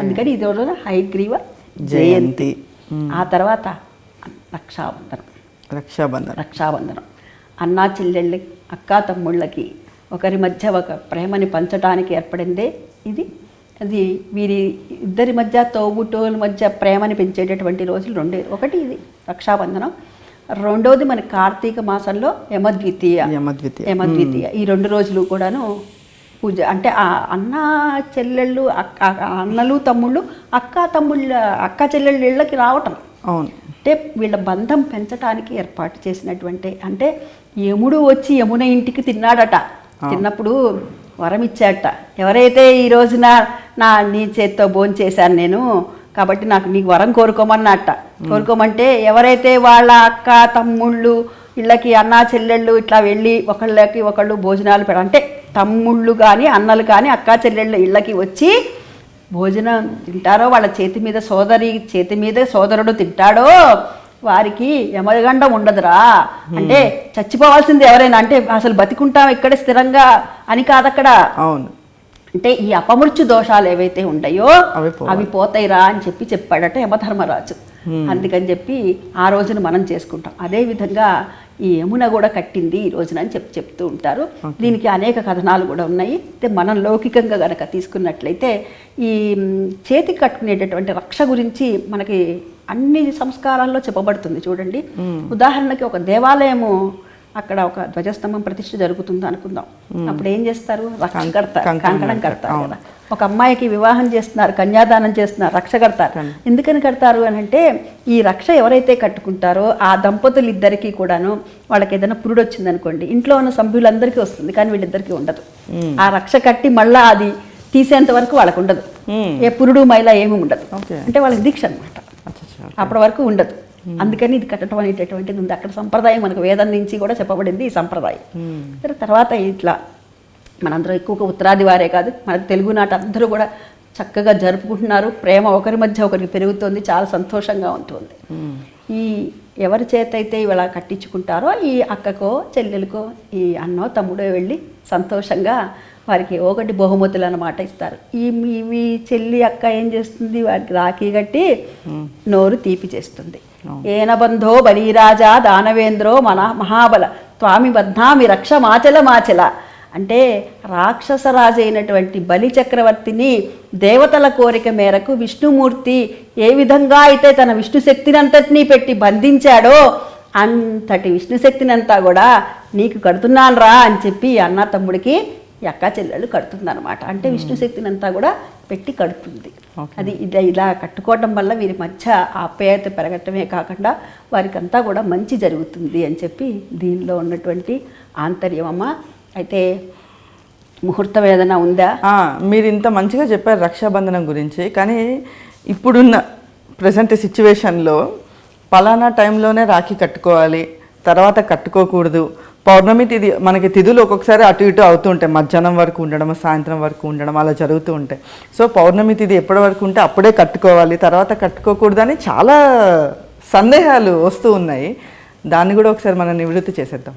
అందుకని ఇది రోజున హైగ్రీవ జయంతి. ఆ తర్వాత రక్షాబంధనం. రక్షాబంధన్. రక్షాబంధనం. అన్నా చెల్లెళ్ళి అక్కా తమ్ముళ్ళకి ఒకరి మధ్య ఒక ప్రేమని పంచడానికి ఏర్పడిందే ఇది. అది వీరి ఇద్దరి మధ్య తోబుట్టువుల మధ్య ప్రేమని పెంచేటటువంటి రోజులు రెండే. ఒకటి ఇది రక్షాబంధనం. రెండోది మన కార్తీక మాసంలో యమద్వితీయ. యమద్వితీయ. యమద్వితీయ. ఈ రెండు రోజులు కూడాను పూజ. అంటే ఆ అన్న చెల్లెళ్ళు అక్క అన్నలు తమ్ముళ్ళు అక్క తమ్ముళ్ళ అక్క చెల్లెళ్ళ ఇళ్ళకి రావటం. అవును. అంటే వీళ్ళ బంధం పెంచడానికి ఏర్పాటు చేసినటువంటి అంటే యముడు వచ్చి యమున ఇంటికి తిన్నాడట. తిన్నప్పుడు వరం ఇచ్చాడట. ఎవరైతే ఈ రోజున నా నీ చేత్తో భోజనం చేశాను నేను కాబట్టి నాకు నీకు వరం కోరుకోమన్నట్ట. కోరుకోమంటే ఎవరైతే వాళ్ళ అక్క తమ్ముళ్ళు ఇళ్ళకి అన్న చెల్లెళ్ళు ఇట్లా వెళ్ళి ఒకళ్ళకి ఒకళ్ళు భోజనాలు పెడ అంటే తమ్ముళ్ళు కానీ అన్నలు కానీ అక్క చెల్లెళ్ళు ఇళ్ళకి వచ్చి భోజనం తింటారో వాళ్ళ చేతి మీద సోదరి చేతి మీద సోదరుడు తింటాడో వారికి యమగండం ఉండదురా. అంటే చచ్చిపోవాల్సింది ఎవరైనా అంటే అసలు బతికుంటాం ఇక్కడే స్థిరంగా అని కాదక్కడ. అవును. అంటే ఈ అపమృత్యు దోషాలు ఏవైతే ఉంటాయో అవి పోతాయిరా అని చెప్పి చెప్పాడట యమధర్మరాజు. అందుకని చెప్పి ఆ రోజున మనం చేసుకుంటాం. అదే విధంగా ఈ యమున కూడా కట్టింది ఈ రోజున అని చెప్పి చెప్తూ ఉంటారు. దీనికి అనేక కథనాలు కూడా ఉన్నాయి. అయితే మనం లౌకికంగా గనక తీసుకున్నట్లయితే ఈ చేతికి కట్టుకునేటటువంటి రక్ష గురించి మనకి అన్ని సంస్కారాల్లో చెప్పబడుతుంది చూడండి. ఉదాహరణకి ఒక దేవాలయము అక్కడ ఒక ధ్వజస్తంభం ప్రతిష్ఠ జరుగుతుంది అనుకుందాం. అప్పుడు ఏం చేస్తారు? కడతారు. కంకణం కడతారు. కదా. ఒక అమ్మాయికి వివాహం చేస్తున్నారు కన్యాదానం చేస్తున్నారు రక్ష కడతారు. ఎందుకని కడతారు అని అంటే ఈ రక్ష ఎవరైతే కట్టుకుంటారో ఆ దంపతులు ఇద్దరికి కూడాను వాళ్ళకి ఏదైనా పురుడు వచ్చింది అనుకోండి ఇంట్లో ఉన్న సభ్యులందరికీ వస్తుంది కానీ వీళ్ళిద్దరికీ ఉండదు. ఆ రక్ష కట్టి మళ్ళా అది తీసేంత వరకు వాళ్ళకు ఉండదు. ఏ పురుడు మైల ఏమీ ఉండదు. అంటే వాళ్ళకి దీక్ష అనమాట. అప్పటి వరకు ఉండదు. అందుకని ఇది కట్టడం అనేటటువంటిది ఉంది. అక్కడ సంప్రదాయం మనకు వేదం నుంచి కూడా చెప్పబడింది ఈ సంప్రదాయం. తర్వాత ఇట్లా మనందరం ఎక్కువగా ఉత్తరాది వారే కాదు. మన తెలుగు నాట అందరూ కూడా చక్కగా జరుపుకుంటున్నారు. ప్రేమ ఒకరి మధ్య ఒకరికి పెరుగుతుంది. చాలా సంతోషంగా ఉంటుంది. ఈ ఎవరి చేత అయితే ఇవాళ కట్టించుకుంటారో ఈ అక్కకో చెల్లెలకో ఈ అన్నో తమ్ముడో వెళ్ళి సంతోషంగా వారికి ఒకటి బహుమతులు అన్నమాట ఇస్తారు. ఈ మీ- చెల్లి అక్క ఏం చేస్తుంది? వారికి రాఖీ కట్టి నోరు తీపి చేస్తుంది. ఏన బంధో బలిరాజా దానవేంద్రో మన మహాబల త్వామి బద్నామి రక్ష మాచల మాచల. అంటే రాక్షసరాజు అయినటువంటి బలి చక్రవర్తిని దేవతల కోరిక మేరకు విష్ణుమూర్తి ఏ విధంగా అయితే తన విష్ణు శక్తిని అంతటినీ పెట్టి బంధించాడో అంతటి విష్ణు శక్తిని అంతా కూడా నీకు కడుతున్నాను రా అని చెప్పి అన్న తమ్ముడికి అక్క చెల్లెలు కడుతుందన్నమాట. అంటే విష్ణు శక్తిని అంతా కూడా పెట్టి కడుతుంది. అది ఇలా ఇలా కట్టుకోవటం వల్ల వీరి మధ్య ఆప్యాయత పెరగటమే కాకుండా వారికంతా కూడా మంచి జరుగుతుంది అని చెప్పి దీనిలో ఉన్నటువంటి ఆంతర్యమమ్మ. అయితే ముహూర్తం ఏదైనా ఉందా? మీరు ఇంత మంచిగా చెప్పారు రక్షాబంధనం గురించి కానీ ఇప్పుడున్న ప్రజెంట్ సిచ్యువేషన్లో పలానా టైంలోనే రాఖీ కట్టుకోవాలి తర్వాత కట్టుకోకూడదు. పౌర్ణమి తిథి మనకి తిథులు ఒక్కొక్కసారి అటు ఇటు అవుతూ ఉంటాయి. మధ్యాహ్నం వరకు ఉండడం సాయంత్రం వరకు ఉండడం అలా జరుగుతూ ఉంటాయి. సో పౌర్ణమి తిథి ఎప్పటి వరకు ఉంటే అప్పుడే కట్టుకోవాలి తర్వాత కట్టుకోకూడదు అని చాలా సందేహాలు వస్తూ ఉన్నాయి. దాన్ని కూడా ఒకసారి మనం నివృత్తి చేసేద్దాం.